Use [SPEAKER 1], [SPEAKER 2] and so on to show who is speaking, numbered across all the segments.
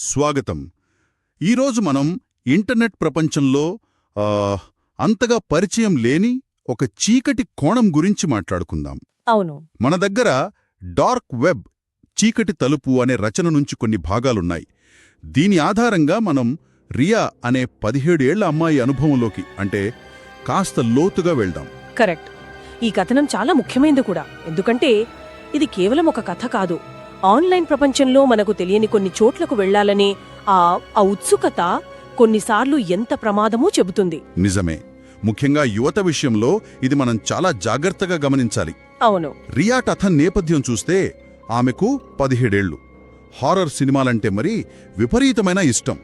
[SPEAKER 1] స్వాగతం. ఈరోజు మనం ఇంటర్నెట్ ప్రపంచంలో అంతగా పరిచయం లేని ఒక చీకటి కోణం గురించి మాట్లాడుకుందాం.
[SPEAKER 2] అవును.
[SPEAKER 1] మన దగ్గర డార్క్ వెబ్ చీకటి తలుపు అనే రచన నుంచి కొన్ని భాగాలున్నాయి. దీని ఆధారంగా మనం రియా అనే పదిహేడేళ్ళ అమ్మాయి అనుభవంలోకి అంటే కాస్త లోతుగా వెళ్దాం.
[SPEAKER 2] కరెక్ట్. ఈ కథనం చాలా ముఖ్యమైనది కూడా. ఎందుకంటే ఇది కేవలం ఒక కథ కాదు. ఆన్లైన్ ప్రపంచంలో మనకు తెలియని కొన్ని చోట్లకు వెళ్ళాలనే ఆ ఆ ఉత్సుకత కొన్నిసార్లు ఎంత ప్రమాదమో చెబుతుంది.
[SPEAKER 1] నిజమే. ముఖ్యంగా యువత విషయంలో ఇది మనం చాలా జాగ్రత్తగా గమనించాలి.
[SPEAKER 2] అవును.
[SPEAKER 1] రియా కథ నేపథ్యం చూస్తే ఆమెకు పదిహేడేళ్ళు హారర్ సినిమాలంటే మరీ విపరీతమైన ఇష్టం.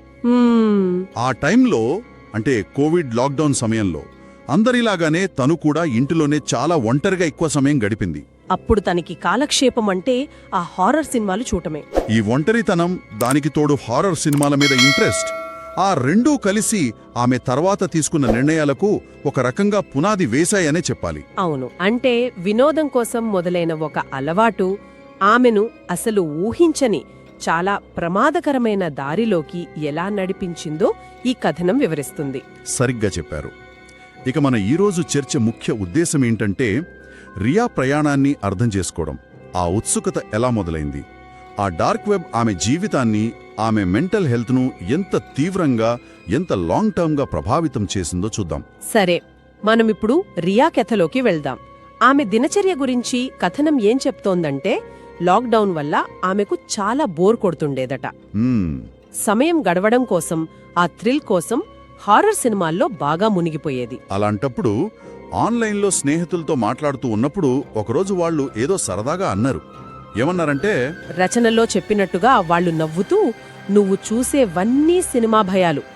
[SPEAKER 1] ఆ టైంలో అంటే కోవిడ్ లాక్డౌన్ సమయంలో అందరిలాగానే తను కూడా ఇంటిలోనే చాలా ఒంటరిగా ఎక్కువ సమయం గడిపింది.
[SPEAKER 2] అప్పుడు తనకి కాలక్షేపం అంటే ఆ హారర్ సినిమాలు చూడటమే.
[SPEAKER 1] ఈ ఒంటరితనం దానికి తోడు హారర్ సినిమాల మీద ఇంట్రెస్ట్. ఆ రెండూ కలిసి ఆమె తర్వాత తీసుకున్న నిర్ణయాలకు ఒక రకంగా పునాది వేశాయనే చెప్పాలి.
[SPEAKER 2] అవును. అంటే వినోదం కోసం మొదలైన ఒక అలవాటు ఆమెను అసలు ఊహించని చాలా ప్రమాదకరమైన దారిలోకి ఎలా నడిపించిందో ఈ కథనం వివరిస్తుంది.
[SPEAKER 1] సరిగ్గా చెప్పారు. ఇక మన ఈరోజు చర్చ ముఖ్య ఉద్దేశం ఏంటంటే రియా ప్రయాణాన్ని అర్థం చేసుకోవడం ఆ ఉత్సుకత ఎలా మొదలైంది? ఆ డార్క్ వెబ్ ఆమె జీవితాన్ని ఆమె మెంటల్ హెల్త్ను ఎంత తీవ్రంగా ఎంత లాంగ్ టర్మ్గా ప్రభావితం చేసిందో చూద్దాం.
[SPEAKER 2] సరే మనమిప్పుడు రియా కథలోకి వెళ్దాం. ఆమె దినచర్య గురించి కథనం ఏం చెప్తోందంటే లాక్డౌన్ వల్ల ఆమెకు చాలా బోర్ కొడుతుండేదట. సమయం గడవడం కోసం ఆ థ్రిల్ కోసం హారర్ సినిమాల్లో బాగా మునిగిపోయేది.
[SPEAKER 1] అలాంటప్పుడు ఆన్లైన్లో స్నేహితులతో మాట్లాడుతూ ఉన్నప్పుడు ఒకరోజు వాళ్ళు ఏదో సరదాగా అన్నారు. ఏమన్నారంటే
[SPEAKER 2] రచనలో చెప్పినట్టుగా వాళ్ళు నవ్వుతూ నువ్వు చూసేవన్నీ సినిమా భయాలు.